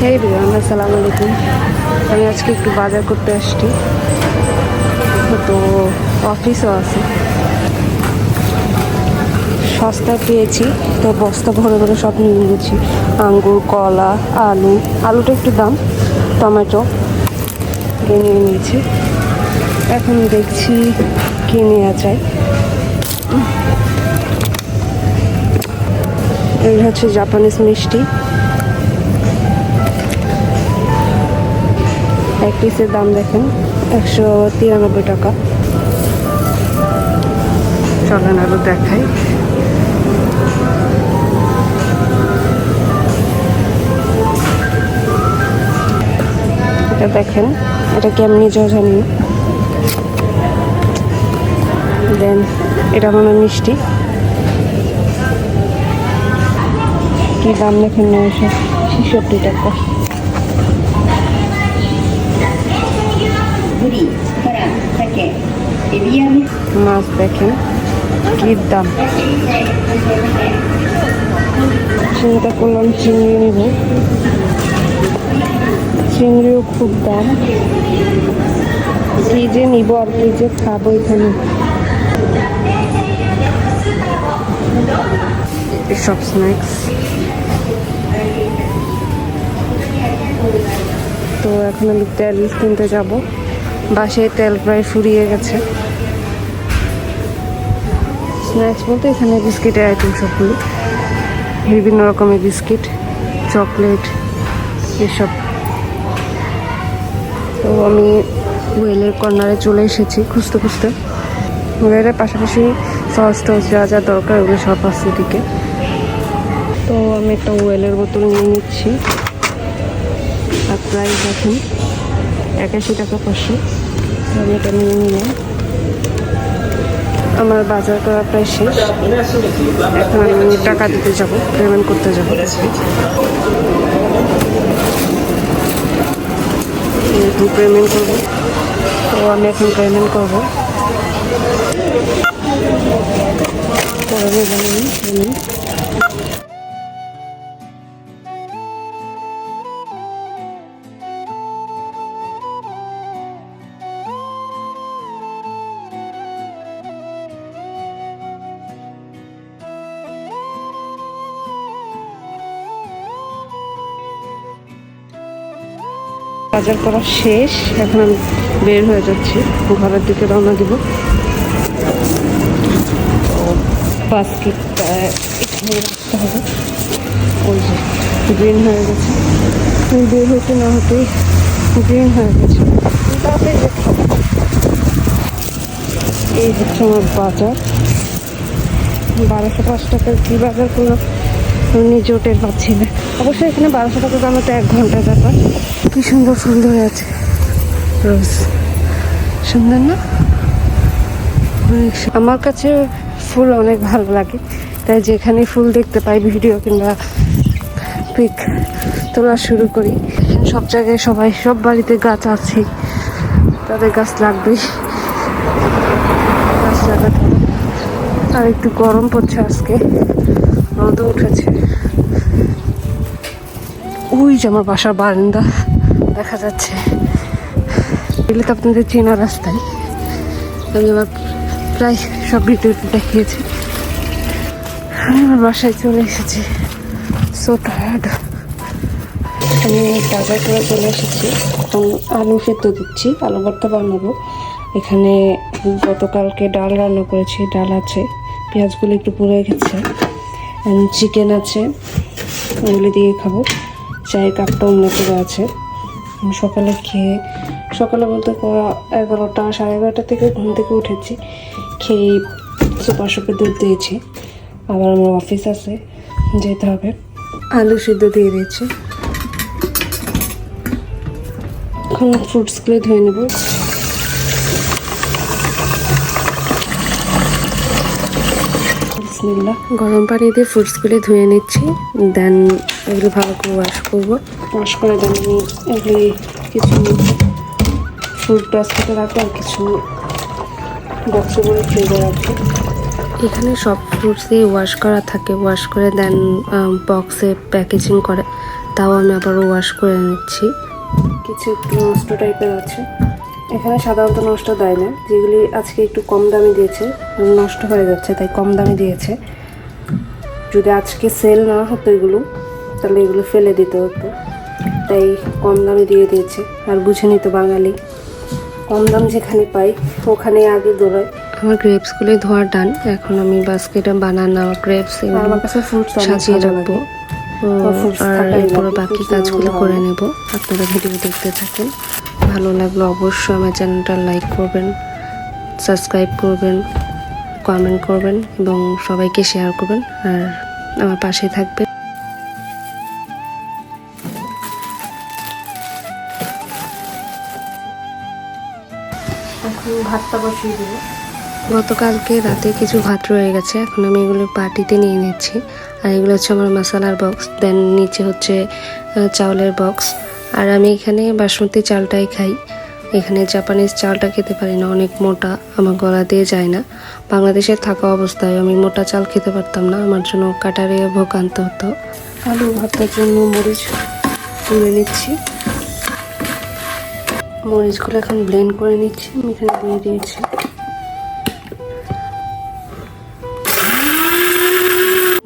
হে বিরান আসসালামু আলাইকুম আমি আজকে একটু বাজার করতে আসছি। তো অফিসও আছে। সস্তা পেয়েছি। তো বস্তা ভরে ভরে সব নিয়ে নিয়েছি। আঙ্গুর, কলা, আলু। আলুটা একটু দাম। টমেটো। নিয়ে নিয়েছি। এখন দেখছি কি নেওয়া যায়। এই হচ্ছে জাপানিজ মিষ্টি। এক পিসের দাম দেখেন একশো তিরানব্বই টাকা। চলেন আরও দেখাই। এটা দেখেন এটা কেমনি জানি না। দেন এটা মনে মিষ্টি। কি দাম দেখেন নয়শো ছেষট্টি টাকা। মাছ দেখেন, কি দাম? চিন্তা করলাম, চিংড়ি নিব। চিংড়িও খুব দাম। কি যে নিব আর কি যে খাব এখানে। সব স্ন্যাক্স তো এখন আমি তেল কিনতে যাব। বাসায় তেল প্রায় ফুরিয়ে গেছে। স্ন্যাক্স বলতে এখানে বিস্কিটের আইটেম সবগুলো। বিভিন্ন রকমের বিস্কিট, চকলেট, এসব। তো আমি ওয়েলের কর্নারে চলে এসেছি খুঁজতে খুঁজতে। ওয়েলের পাশাপাশি সস টস যা যা দরকার ওগুলো সব আছে দিকে তো আমি একটা ওয়েলের বোতল নিয়ে নিচ্ছি। আর প্রাইস দেখুন, একাশি টাকা পাঁচশো। আমি এটা নিয়ে নিলাম। আমার বাজার করা প্রায় শেষ। এখন আমি টাকা দিতে যাব পেমেন্ট করতে যাব। এখন পেমেন্ট করব। তো আমি এখন পেমেন্ট করব। পেমেন্ট বাজার করা শেষ। এখন আমি বের হয়ে যাচ্ছি। ঘরের দিকে রওনা দিব। বাস্কেটটা এখানে রাখতে হবে। ওই যে গ্রিন হয়ে গেছে। বের হতে না হতেই গ্রিন হয়ে গেছে। এই হচ্ছে আমার বাজার। বারোশো পাঁচ টাকার কী বাজার করলাম? নিজেও টের পাচ্ছি না। অবশ্যই এখানে বারোশো টাকা দামে তো এক ঘণ্টার ব্যাপার। কি সুন্দর ফুল ধরে আছে। রোজ। সুন্দর না? আমার কাছে ফুল অনেক ভালো লাগে। তাই যেখানে ফুল দেখতে পাই, ভিডিও কিংবা পিক তোলা শুরু করি। সব জায়গায় সবাই, সব বাড়িতে গাছ আছে। তাদের গাছ লাগবেই গাছ লাগাতে। আর একটু গরম পড়ছে আজকে। রোদও উঠেছে। ওই যে আমার বাসার বারান্দা। দেখা যাচ্ছে। এগুলো তো আপনাদের চেনা রাস্তায় আমি আমার প্রায় সব ভিডিওতে দেখিয়েছি। আমি আমার বাসায় চলে এসেছি। সো টায়ার্ড আমি বাজার করে চলে এসেছি। এখন আলু সেদ্ধ দিচ্ছি, আলু ভর্তা বানাবো। এখানে গতকালকে ডাল রান্না করেছি, ডাল আছে, পেঁয়াজগুলো একটু পুড়ে গেছে চিকেন আছে, ওগুলো দিয়ে খাব। চায়ের কাপটা অন্য করে আছে। সকালে খেয়ে, সকালে বলতে এগারোটা, সাড়ে এগারোটা থেকে ঘুম থেকে উঠেছি, খেয়ে সুপার সুপে দুধ দিয়েছি। আবার আমার অফিস আছে, যেতে হবে। আলু সিদ্ধ দিয়ে দিয়েছি। এখন ফ্রুটসগুলো ধুয়ে নেব। বিসমিল্লাহ গরম পানি দিয়ে ফ্রুটসগুলি ধুয়ে নিচ্ছি দেন এগুলো ভালো করে ওয়াশ করব। ওয়াশ করে দেন আমি এগুলি কিছু ফ্রুট বাস্কেটে রাখব আর কিছু বক্সে করে ফ্রিজে রাখব। এখানে সব ফ্রুটসই ওয়াশ করা থাকে। ওয়াশ করে দেন বক্সে প্যাকেজিং করে। তাও আমি আবার ওয়াশ করে নিচ্ছি। কিছু একটু নষ্ট টাইপের আছে। এখানে সাধারণত নষ্ট দেয় না যেগুলি আজকে একটু কম দামে দিয়েছে নষ্ট হয়ে যাচ্ছে তাই কম দামে দিয়েছে। যদি আজকে সেল না হতো এগুলো তাহলে এগুলো ফেলে দিতে হতো। তাই কম দামে দিয়ে দিয়েছে আর বুঝে নিত বাঙালি। কম দাম যেখানে পাই ওখানে আগে দৌড়ায় আমার গ্রেপসগুলি ধোয়া ডান এখন আমি বাস্কেটে বানানো গ্রেপস আমার কাছে ফ্রুটস সাজিয়ে রাখব। আর এরপরে বাকি কাজগুলো করে। নেব। আপনারা ভিডিও দেখতে থাকেন। ভালো লাগলে অবশ্যই আমার চ্যানেলটা লাইক করবেন সাবস্ক্রাইব করবেন কমেন্ট করবেন এবং সবাইকে শেয়ার করবেন আর আমার পাশে থাকবেন। এখন ভাতটা বসিয়ে দেবো। গতকালকে রাতে কিছু ভাত রয়ে গেছে এখন আমি এগুলো পার্টিতে নিয়ে নিচ্ছি। আর এগুলো হচ্ছে আমার মশালার বক্স দেন নিচে হচ্ছে চাউলের বক্স আর আমি এখানে বাসমতি চালটাই খাই। এখানে জাপানিজ চালটা খেতে পারি না, অনেক মোটা, আমার গলা দিয়ে যায় না। বাংলাদেশে থাকা অবস্থায় আমি মোটা চাল খেতে পারতাম না, আমার জন্য কাটারে ভোগ আনতে হতো। আলু ভাতের জন্য মরিচ তুলে নিচ্ছি। মরিচগুলো এখন ব্লেন্ড করে নিচ্ছি, আমি এখানে দিয়ে দিয়েছি।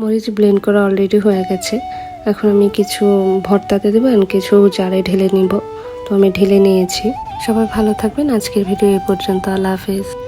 মরিচ ব্লেন্ড করা অলরেডি হয়ে গেছে। এখন আমি কিছু ভর্তাতে দেবো আর কিছু জারে ঢেলে নিব। তো আমি ঢেলে নিয়েছি। সবাই ভালো থাকবেন। আজকের ভিডিও এ পর্যন্ত। আল্লাহ হাফেজ।